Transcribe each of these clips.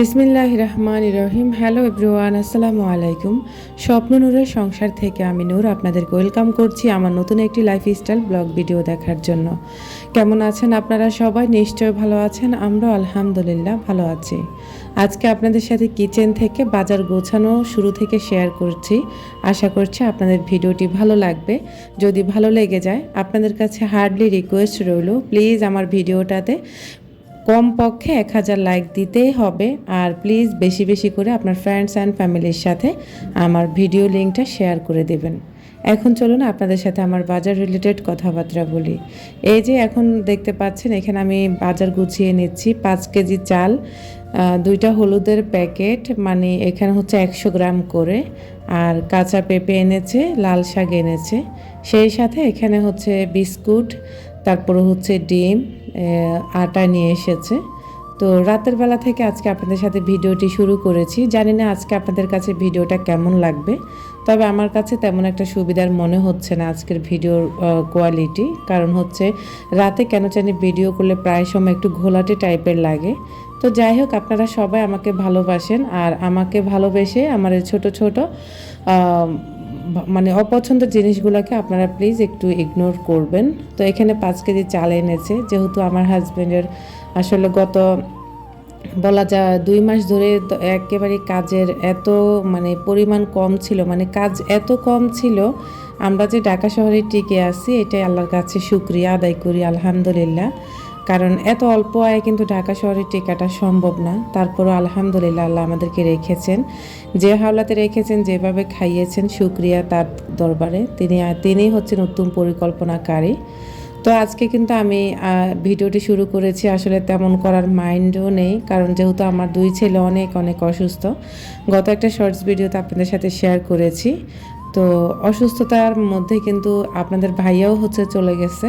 বিসমিল্লাহ রহমান রহিম। Hello everyone আসসালামু আলাইকুম। স্বপ্ন নূরের সংসার থেকে আমি নূর আপনাদেরকে ওয়েলকাম করছি আমার নতুন একটি লাইফস্টাইল ব্লগ ভিডিও দেখার জন্য। কেমন আছেন আপনারা সবাই? নিশ্চয় ভালো আছেন, আমরাও আলহামদুলিল্লাহ ভালো আছি। আজকে আপনাদের সাথে কিচেন থেকে বাজার গোছানো শুরু থেকে শেয়ার করছি। আশা করছি আপনাদের ভিডিওটি ভালো লাগবে। যদি ভালো লেগে যায়, আপনাদের কাছে হার্ডলি রিকোয়েস্ট রইল প্লিজ আমার ভিডিওটাতে কমপক্ষে এক হাজার লাইক দিতেই হবে। আর প্লিজ বেশি বেশি করে আপনার ফ্রেন্ডস অ্যান্ড ফ্যামিলির সাথে আমার ভিডিও লিঙ্কটা শেয়ার করে দেবেন। এখন চলুন আপনাদের সাথে আমার বাজার রিলেটেড কথাবার্তা বলি। এই যে এখন দেখতে পাচ্ছেন, এখানে আমি বাজার গুছিয়ে নিচ্ছি। পাঁচ কেজি চাল দুইটা হলুদের প্যাকেট মানে এখানে হচ্ছে একশো গ্রাম করে। আর কাঁচা পেঁপে এনেছে, লাল শাক এনেছে। সেই সাথে এখানে হচ্ছে বিস্কুট, তারপরে হচ্ছে ডিম আটা নিয়ে এসেছে। তো রাতের বেলা থেকে আজকে আপনাদের সাথে ভিডিওটি শুরু করেছি। জানি না আজকে আপনাদের কাছে ভিডিওটা কেমন লাগবে, তবে আমার কাছে তেমন একটা সুবিধার মনে হচ্ছে না আজকের ভিডিওর কোয়ালিটি কারণ হচ্ছে রাতে কেন জানি ভিডিও করলে প্রায় সময় একটু ঘোলাটে টাইপের লাগে। তো যাই হোক, আপনারা সবাই আমাকে ভালোবাসেন, আর আমাকে ভালোবেসে আমার ছোট ছোট মানে অপছন্দের জিনিসগুলোকে আপনারা প্লিজ একটু ইগনোর করবেন। তো এখানে পাঁচ কেজি চাল এনেছে। যেহেতু আমার হাজব্যান্ডের আসলে গত বলা যায় দুই মাস ধরে একেবারে কাজের এত মানে পরিমাণ কম ছিল মানে কাজ এত কম ছিল, আমরা যে ঢাকা শহরে টিকে আছি, এটাই আল্লাহর কাছে শুক্রিয়া, আদায় করি, আলহামদুলিল্লাহ। কারণ এত অল্প আয়ে কিন্তু ঢাকা শহরে টেকাটা সম্ভব না। তারপরও আলহামদুলিল্লাহ আল্লাহ আমাদেরকে রেখেছেন। যে হাওলাতে রেখেছেন, যেভাবে খাইয়েছেন, শুক্রিয়া তার দরবারে। তিনি তিনি হচ্ছেন উত্তম পরিকল্পনাকারী। তো আজকে কিন্তু আমি ভিডিওটি শুরু করেছি। আসলে তেমন করার মাইন্ডও নেই, কারণ যেহেতু আমার দুই ছেলে অনেক অনেক অসুস্থ। গত একটা শর্টস ভিডিওতে আপনাদের সাথে শেয়ার করেছি। তো অসুস্থতার মধ্যে কিন্তু আপনাদের ভাইয়াও হচ্ছে চলে গেছে।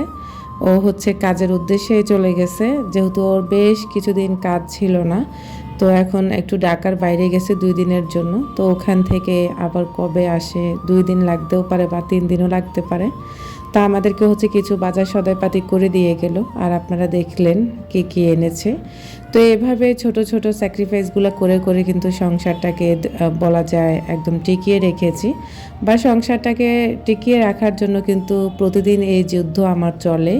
ও হচ্ছে কাজের উদ্দেশ্যে চলে গেছে। যেহেতু ওর বেশ কিছুদিন কাজ ছিল না, তো এখন একটু ঢাকার বাইরে গেছে দুই দিনের জন্য। তো ওখান থেকে আবার কবে আসে, দুই দিন লাগতেও পারে বা তিন দিনও লাগতে পারে। তা আমাদেরকে হচ্ছে কিছু বাজার সদাইপাতি করে দিয়ে গেল, আর আপনারা দেখলেন কে কী এনেছে। তো এভাবে ছোট ছোট স্যাক্রিফাইসগুলো করে করে কিন্তু সংসারটাকে বলা যায় একদম টিকিয়ে রেখেছি। বা সংসারটাকে টিকিয়ে রাখার জন্য কিন্তু প্রতিদিন এই যুদ্ধ আমার চলে।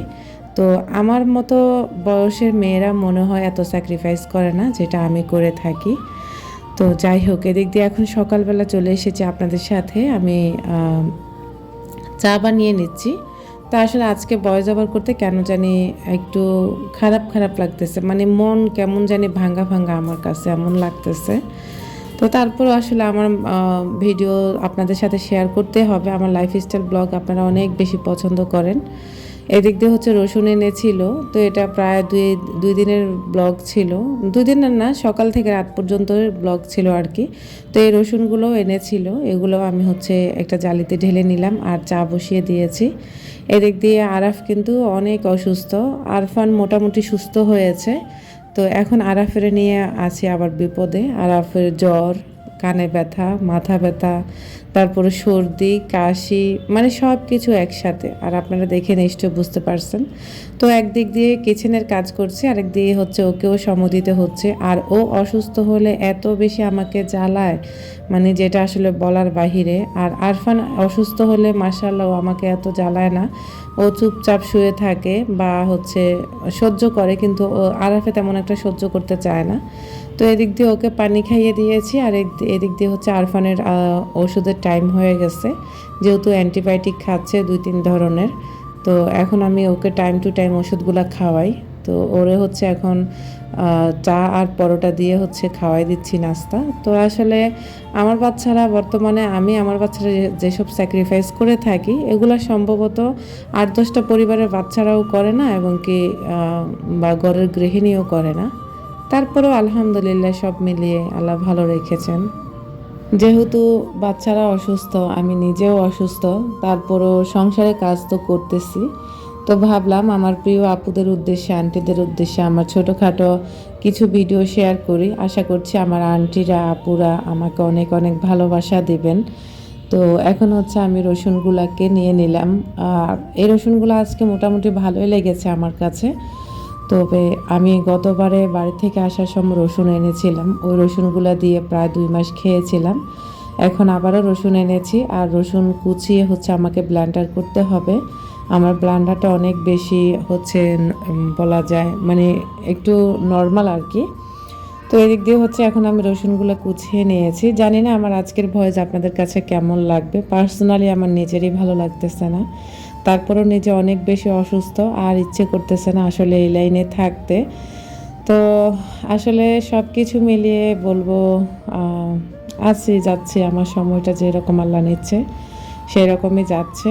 তো আমার মতো বয়সের মেয়েরা মনে হয় এত স্যাক্রিফাইস করে না, যেটা আমি করে থাকি। তো যাই হোক, এদিক দিয়ে এখন সকালবেলা চলে এসেছি আপনাদের সাথে। আমি চা বানিয়ে নিচ্ছি। তা আসলে আজকে বয়স আবার করতে কেন জানি একটু খারাপ খারাপ লাগতেছে। মানে মন কেমন জানি ভাঙ্গা ভাঙ্গা আমার কাছে, এমন লাগতেছে। তো তারপর আসলে আমার ভিডিও আপনাদের সাথে শেয়ার করতে হবে। আমার লাইফস্টাইল ব্লগ আপনারা অনেক বেশি পছন্দ করেন। এদিক দিয়ে হচ্ছে রসুন এনেছিল, তো এটা প্রায় দুই দুই দিনের ব্লগ ছিল। দুই দিনের না, সকাল থেকে রাত পর্যন্ত ব্লগ ছিল আর কি। তো এই রসুনগুলো এনেছিল, এগুলো আমি হচ্ছে একটা জালিতে ঢেলে নিলাম আর চা বসিয়ে দিয়েছি। এদিক দিয়ে আরাফ কিন্তু অনেক অসুস্থ, আরফান মোটামুটি সুস্থ হয়েছে। তো এখন আরাফের নিয়ে আছি আবার বিপদে, আরাফের জ্বর কানে ব্যথা, মাথা ব্যথা, তারপরে সর্দি, কাশি মানে সব কিছু একসাথে। আর আপনারা দেখে নিশ্চয় বুঝতে পারছেন। তো একদিক দিয়ে কিচেনের কাজ করছে, আরেক দিয়ে হচ্ছে ওকেও সম দিতে হচ্ছে। আর ও অসুস্থ হলে এত বেশি আমাকে জ্বালায় মানে যেটা আসলে বলার বাহিরে। আর আরফান অসুস্থ হলে মাসাল্লাহ আমাকে এত জ্বালায় না। ও চুপচাপ শুয়ে থাকে বা হচ্ছে সহ্য করে, কিন্তু ও আরাফে তেমন একটা সহ্য করতে চায় না। তো এদিক দিয়ে ওকে পানি খাইয়ে দিয়েছি আর এদিক দিয়ে হচ্ছে আরফানের ওষুধের টাইম হয়ে গেছে। যেহেতু অ্যান্টিবায়োটিক খাচ্ছে দুই তিন ধরনের। তো এখন আমি ওকে টাইম টু টাইম ওষুধগুলো খাওয়াই। তো ওরে হচ্ছে এখন চা আর পরোটা দিয়ে হচ্ছে খাওয়াই দিচ্ছি নাস্তা। তো আসলে আমার বাচ্চারা বর্তমানে আমি আমার বাচ্চারা যেসব স্যাক্রিফাইস করে থাকি, এগুলো সম্ভবত আট দশটা পরিবারের বাচ্চারাও করে না এবং কি বা ঘরের গৃহিণীও করে না। তারপরেও আলহামদুলিল্লাহ সব মিলিয়ে আল্লাহ ভালো রেখেছেন। যেহেতু বাচ্চারা অসুস্থ, আমি নিজেও অসুস্থ, তারপরও সংসারে কাজ তো করতেছি। তো ভাবলাম আমার প্রিয় আপুদের উদ্দেশ্যে, আন্টিদের উদ্দেশ্যে আমার ছোটোখাটো কিছু ভিডিও শেয়ার করি। আশা করছি আমার আন্টিরা, আপুরা আমাকে অনেক অনেক ভালোবাসা দেবেন। তো এখন হচ্ছে আমি রসুনগুলাকে নিয়ে নিলাম। এই রসুনগুলো আজকে মোটামুটি ভালোই লেগেছে আমার কাছে। তবে আমি গতবারে বাড়ি থেকে আসার সময় রসুন এনেছিলাম। ওই রসুনগুলো দিয়ে প্রায় দুই মাস খেয়েছিলাম। এখন আবারও রসুন এনেছি আর রসুন কুচিয়ে হচ্ছে আমাকে ব্লান্ডার করতে হবে। আমার ব্লান্ডারটা অনেক বেশি হচ্ছে বলা যায় মানে একটু নর্মাল আর কি। তো এদিক দিয়ে হচ্ছে এখন আমি রসুনগুলো কুচিয়ে নিয়েছি। জানি না আমার আজকের ভয়েস আপনাদের কাছে কেমন লাগবে। পার্সোনালি আমার নিজেরই ভালো লাগতেছে না। তারপরেও নিজে অনেক বেশি অসুস্থ আর ইচ্ছে করতেছে না আসলে এই লাইনে থাকতে। তো আসলে সব কিছু মিলিয়ে বলব আছি যাচ্ছি, আমার সময়টা যেরকম আল্লাহ নিচ্ছে সেই রকমই যাচ্ছে।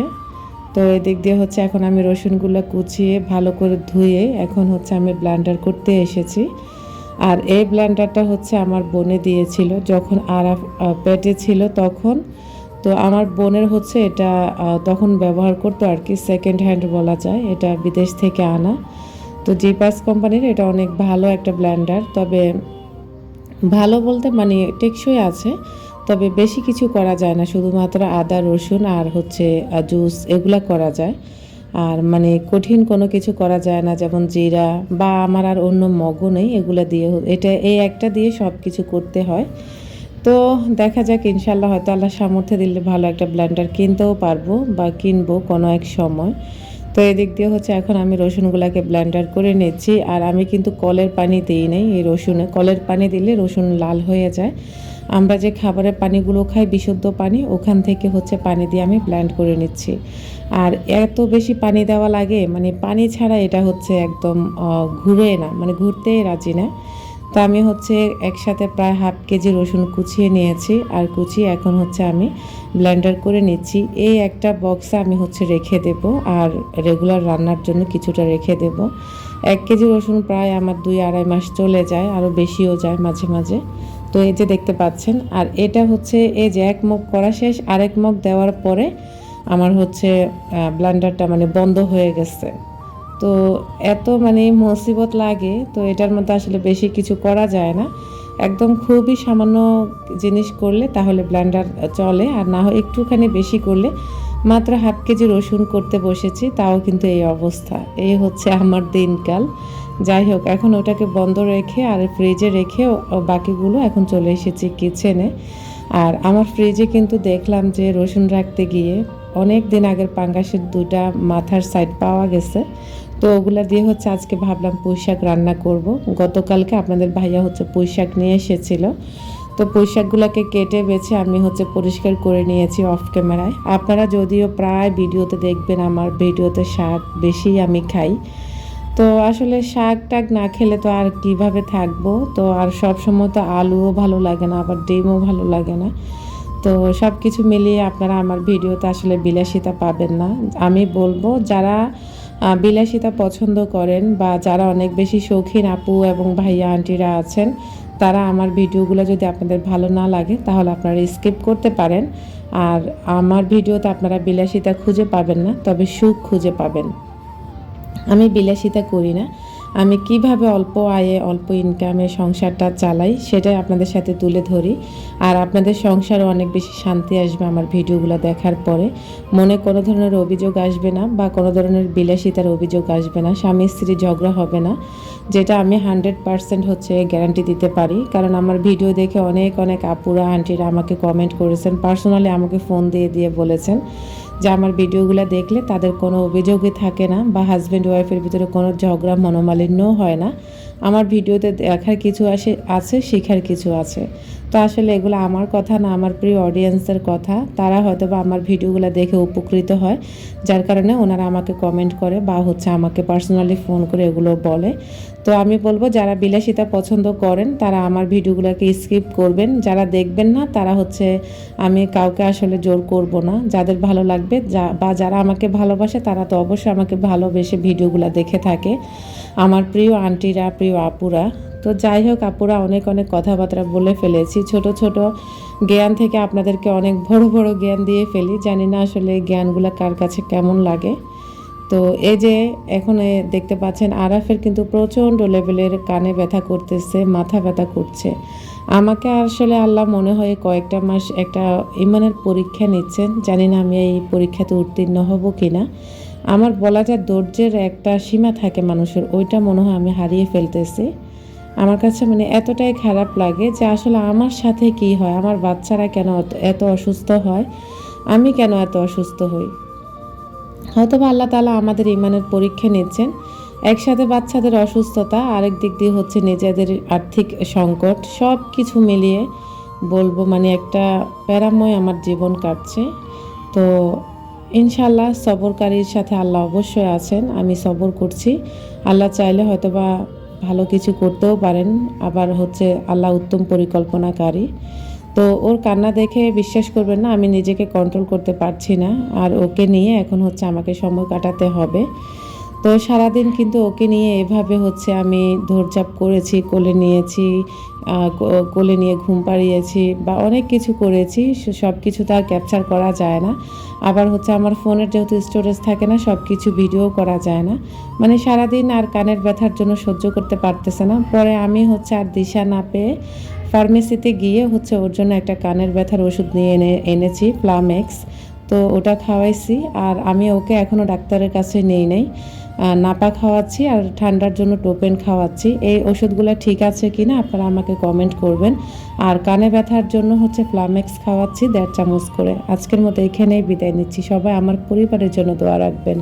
তো এদিক দিয়ে হচ্ছে এখন আমি রসুনগুলো কুচিয়ে ভালো করে ধুয়ে এখন হচ্ছে আমি ব্লান্ডার করতে এসেছি। আর এই ব্লেন্ডারটা হচ্ছে আমার বোনে দিয়েছিল, যখন আরা পেটে ছিল তখন তো আমার বোনের হচ্ছে এটা তখন ব্যবহার করতো আর কি সেকেন্ড হ্যান্ড বলা যায়, এটা বিদেশ থেকে আনা। তো জিপাস কোম্পানির এটা অনেক ভালো একটা ব্ল্যান্ডার, তবে ভালো বলতে মানে টেকসই আছে, তবে বেশি কিছু করা যায় না, শুধুমাত্র আদা, রসুন আর হচ্ছে জুস এগুলা করা যায়। আর মানে কঠিন কোনো কিছু করা যায় না, যেমন জিরা বা আমার আর অন্য মগও নেই, এগুলা দিয়ে এটা, এই একটা দিয়ে সব কিছু করতে হয়। তো দেখা যাক ইনশাল্লাহ হয়তো আল্লাহ সামর্থ্য দিলে ভালো একটা ব্লেন্ডার কিনতেও পারব বা কিনবো কোনো এক সময়। তো এদিক দিয়ে হচ্ছে এখন আমি রসুনগুলাকে ব্লেন্ডার করে নিচ্ছি আর আমি কিন্তু কলের পানি দিই নাই এই রসুনে। কলের পানি দিলে রসুন লাল হয়ে যায়। আমরা যে খাবারের পানিগুলো খাই, বিশুদ্ধ পানি, ওখান থেকে হচ্ছে পানি দিয়ে আমি ব্লেন্ড করে নিচ্ছি। আর এত বেশি পানি দেওয়া লাগে মানে পানি ছাড়া এটা হচ্ছে একদম ঘুরে না মানে ঘুরতেই রাজি না। তো আমি হচ্ছে একসাথে প্রায় হাফ কেজি রসুন কুচিয়ে নিয়েছি, আর কুচিয়ে এখন হচ্ছে আমি ব্লেন্ডার করে নিচ্ছি। এই একটা বক্সে আমি হচ্ছে রেখে দেব, আর রেগুলার রান্নার জন্য কিছুটা রেখে দেব। এক কেজি রসুন প্রায় আমার দুই আড়াই মাস চলে যায়, আরও বেশিও যায় মাঝে মাঝে। তো এই যে দেখতে পাচ্ছেন, আর এটা হচ্ছে এই যে এক মুখ করা শেষ, আরেক মুখ দেওয়ার পরে আমার হচ্ছে ব্লান্ডারটা মানে বন্ধ হয়ে গেছে। তো এত মানে মুসিবত লাগে, তো এটার মধ্যে আসলে বেশি কিছু করা যায় না। একদম খুবই সামান্য জিনিস করলে তাহলে ব্লেন্ডার চলে, আর না হয় একটুখানি বেশি করলে। মাত্র হাফ কেজি রসুন করতে বসেছি, তাও কিন্তু এই অবস্থা। এই হচ্ছে আমার দিনকাল। যাই হোক, এখন ওটাকে বন্ধ রেখে আর ফ্রিজে রেখে বাকিগুলো এখন চলে এসেছি কিচেনে আর আমার ফ্রিজে কিন্তু দেখলাম যে রসুন রাখতে গিয়ে অনেক দিন আগের পাঙ্গাসের দুটা মাথার সাইড পাওয়া গেছে। তো ওগুলা দিয়ে হচ্ছে আজকে ভাবলাম পুঁই শাক রান্না করব। গতকালকে আপনাদের ভাইয়া হচ্ছে পুঁই শাক নিয়ে এসেছিল। তো পুঁই শাকগুলোকে কেটে বেছে আমি হচ্ছে পরিষ্কার করে নিয়েছি অফ ক্যামেরায় আপনারা যদিও প্রায় ভিডিওতে দেখবেন আমার ভিডিওতে শাক বেশি আমি খাই। তো আসলে শাক টাক না খেলে তো আর কীভাবে থাকব? তো আর সব সময় তো আলুও ভালো লাগে না, আবার ডিমও ভালো লাগে না। তো সব কিছু মিলিয়ে আপনারা আমার ভিডিওতে আসলে বিলাসিতা পাবেন না। আমি বলব, যারা বিলাসিতা পছন্দ করেন বা যারা অনেক বেশি শৌখিন আপু এবং ভাইয়া আন্টিরা আছেন, তারা আমার ভিডিওগুলো যদি আপনাদের ভালো না লাগে, তাহলে আপনারা স্কিপ করতে পারেন। আর আমার ভিডিওতে আপনারা বিলাসিতা খুঁজে পাবেন না, তবে সুখ খুঁজে পাবেন। আমি বিলাসিতা করি না। আমি কীভাবে অল্প আয়ে, অল্প ইনকামে সংসারটা চালাই সেটাই আপনাদের সাথে তুলে ধরি। আর আপনাদের সংসারও অনেক বেশি শান্তি আসবে আমার ভিডিওগুলো দেখার পরে। মনে কোনো ধরনের অভিযোগ আসবে না বা কোনো ধরনের বিলাসিতার অভিযোগ আসবে না, স্বামী স্ত্রী ঝগড়া হবে না, যেটা আমি হান্ড্রেড পারসেন্ট হচ্ছে গ্যারান্টি দিতে পারি। কারণ আমার ভিডিও দেখে অনেক অনেক আপুরা, আন্টিরা আমাকে কমেন্ট করেছেন পার্সোনালি আমাকে ফোন দিয়ে দিয়ে বলেছেন যে আমার ভিডিওগুলো দেখলে তাদের কোনো অভিযোগই থাকে না বা হাজব্যান্ড ওয়াইফের ভিতরে কোনো ঝগড়া মনোমালিন্যও হয় না। আমার ভিডিওতে দেখার কিছু আসে, আছে, শেখার কিছু আছে। তো আসলে এগুলো আমার কথা না, আমার প্রিয় অডিয়েন্সের কথা। তারা হয়তো বা আমার ভিডিওগুলো দেখে উপকৃত হয়, যার কারণে ওনারা আমাকে কমেন্ট করে বা হচ্ছে আমাকে পার্সোনালি ফোন করে এগুলো বলে। তো আমি বলব, যারা বিলাসিতা পছন্দ করেন, তারা আমার ভিডিওগুলোকে স্কিপ করবেন। যারা দেখবেন না, তারা হচ্ছে আমি কাউকে আসলে জোর করব না। যাদের ভালো লাগবে, যা, বা যারা আমাকে ভালোবাসে, তারা তো অবশ্যই আমাকে ভালোবেসে ভিডিওগুলো দেখে থাকে। আমার প্রিয় আন্টিরা প্রিয় আপুরা তো যাই হোক, আপুরা অনেক অনেক কথাবার্তা বলে ফেলেছি। ছোট ছোট জ্ঞান থেকে আপনাদেরকে অনেক বড় বড় জ্ঞান দিয়ে ফেলি। জানি না আসলে জ্ঞানগুলো কার কাছে কেমন লাগে। তো এই যে এখন দেখতে পাচ্ছেন, আরাফের কিন্তু প্রচণ্ড লেভেলের কানে ব্যথা করতেছে, মাথা ব্যথা করছে। আমাকে আসলে আল্লাহ মনে হয় কয়েকটা মাস একটা ইমানের পরীক্ষা নিচ্ছেন। জানি না আমি এই পরীক্ষাতে উত্তীর্ণ হব কি না আমার বলা যায় ধৈর্যের একটা সীমা থাকে মানুষের, ওইটা মনে হয় আমি হারিয়ে ফেলতেছি। আমার কাছে মানে এতটাই খারাপ লাগে যে আসলে আমার সাথে কি হয়? আমার বাচ্চারা কেন এত- অসুস্থ হয়? আমি কেন এত অসুস্থ হই? হয়তো বা আল্লাহ তালা আমাদের ইমানের পরীক্ষা নিচ্ছেন। একসাথে বাচ্চাদের অসুস্থতা, আরেক দিক দিয়ে হচ্ছে নিজেদের আর্থিক সংকট সব কিছু মিলিয়ে বলব মানে একটা প্যারাময় আমার জীবন কাটছে। তো ইনশাল্লাহ সবরকারীর সাথে আল্লাহ অবশ্যই আছেন, আমি সবর করছি। আল্লাহ চাইলে হয়তো বা ভালো কিছু করতেও পারেন, আবার হচ্ছে আল্লাহ উত্তম পরিকল্পনাকারী। তো ওর কান্না দেখে বিশ্বাস করবেন না, আমি নিজেকে কন্ট্রোল করতে পারছি না, আর ওকে নিয়ে এখন হচ্ছে আমাকে সময় কাটাতে হবে। তো সারাদিন কিন্তু ওকে নিয়ে এভাবে হচ্ছে আমি ধৈর্যাপ করেছি, কোলে নিয়েছি কোলে নিয়ে ঘুম পাড়িয়েছি বা অনেক কিছু করেছি সব কিছু তো আর ক্যাপচার করা যায় না। আবার হচ্ছে আমার ফোনের যেহেতু স্টোরেজ থাকে না সব কিছু ভিডিও করা যায় না। মানে সারাদিন আর কানের ব্যথার জন্য সহ্য করতে পারতেছে না। পরে আমি হচ্ছে আর দিশা না পেয়ে ফার্মেসিতে গিয়ে হচ্ছে ওর জন্য একটা কানের ব্যথার ওষুধ নিয়ে এনে, এনেছি প্লামেক্স তো ওটা খাওয়াইছি আর আমি ওকে এখনও ডাক্তারের কাছে নেই নাই। নাপা খাওয়াচ্ছি আর ঠান্ডার জন্য টোপেন খাওয়াচ্ছি। এই ওষুধগুলো ঠিক আছে কি না আপনারা আমাকে কমেন্ট করবেন। আর কানে ব্যথার জন্য হচ্ছে প্লামেক্স খাওয়াচ্ছি দেড় চামচ করে। আজকের মতো এখানেই বিদায় নিচ্ছি। সবাই আমার পরিবারের জন্য দোয়া রাখবেন।